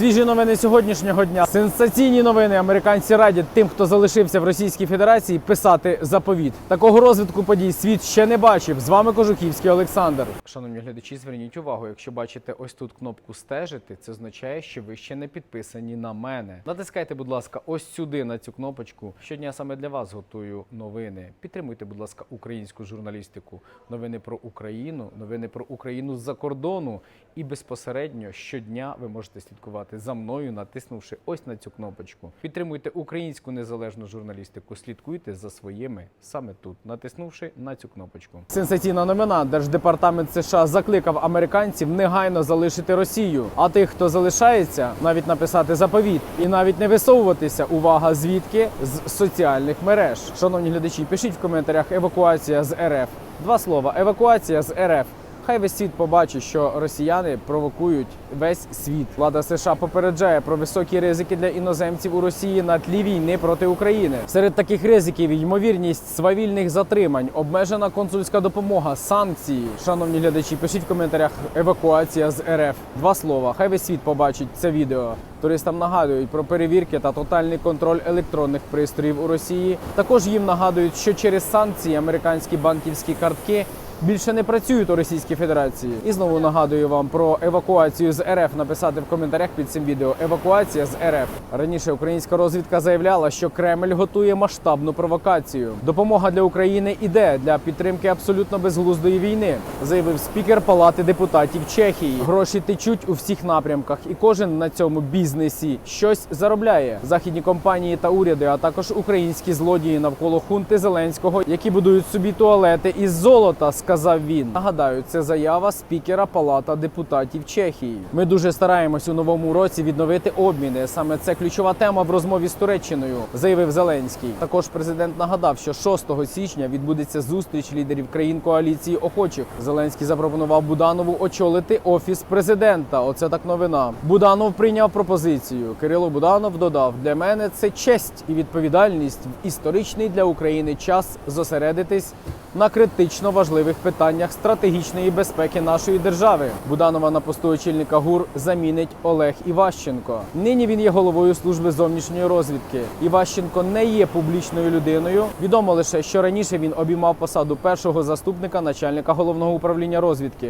Свіжі новини сьогоднішнього дня. Сенсаційні новини. Американці радять тим, хто залишився в Російській Федерації, писати заповіт. Такого розвитку подій світ ще не бачив. З вами Кожухівський Олександр. Шановні глядачі, зверніть увагу, якщо бачите ось тут кнопку стежити, це означає, що ви ще не підписані на мене. Натискайте, будь ласка, ось сюди на цю кнопочку. Щодня саме для вас готую новини. Підтримуйте, будь ласка, українську журналістику. Новини про Україну, новини про Україну з-за кордону. І безпосередньо щодня ви можете слідкувати за мною, натиснувши ось на цю кнопочку. Підтримуйте українську незалежну журналістику. Слідкуйте за своїми саме тут, натиснувши на цю кнопочку. Сенсаційна новина. Держдепартамент США закликав американців негайно залишити Росію. А тих, хто залишається, навіть написати заповіт і навіть не висовуватися. Увага, звідки з соціальних мереж. Шановні глядачі, пишіть в коментарях евакуація з РФ. Два слова: евакуація з РФ. Хай весь світ побачить, що росіяни провокують весь світ. Влада США попереджає про високі ризики для іноземців у Росії на тлі війни проти України. Серед таких ризиків ймовірність свавільних затримань, обмежена консульська допомога, санкції. Шановні глядачі, пишіть в коментарях евакуація з РФ. Два слова. Хай весь світ побачить це відео. Туристам нагадують про перевірки та тотальний контроль електронних пристроїв у Росії. Також їм нагадують, що через санкції американські банківські картки більше не працюють у Російській Федерації. І знову нагадую вам про евакуацію з РФ. Написати в коментарях під цим відео. Евакуація з РФ. Раніше українська розвідка заявляла, що Кремль готує масштабну провокацію. Допомога для України іде для підтримки абсолютно безглуздої війни, заявив спікер Палати депутатів Чехії. Гроші течуть у всіх напрямках, і кожен на цьому бізнесі щось заробляє. Західні компанії та уряди, а також українські злодії навколо хунти Зеленського, які будують собі туалети із золота, сказав він. Нагадаю, це заява спікера Палата депутатів Чехії. Ми дуже стараємось у новому році відновити обміни. Саме це ключова тема в розмові з Туреччиною, заявив Зеленський. Також президент нагадав, що 6 січня відбудеться зустріч лідерів країн коаліції охочих. Зеленський запропонував Буданову очолити офіс президента. Оце так новина. Буданов прийняв пропозицію. Кирило Буданов додав: для мене це честь і відповідальність в історичний для України час зосередитись на критично важливих питаннях стратегічної безпеки нашої держави. Буданова на посту очільника ГУР замінить Олег Іващенко. Нині він є головою служби зовнішньої розвідки. Іващенко не є публічною людиною. Відомо лише, що раніше він обіймав посаду першого заступника начальника головного управління розвідки.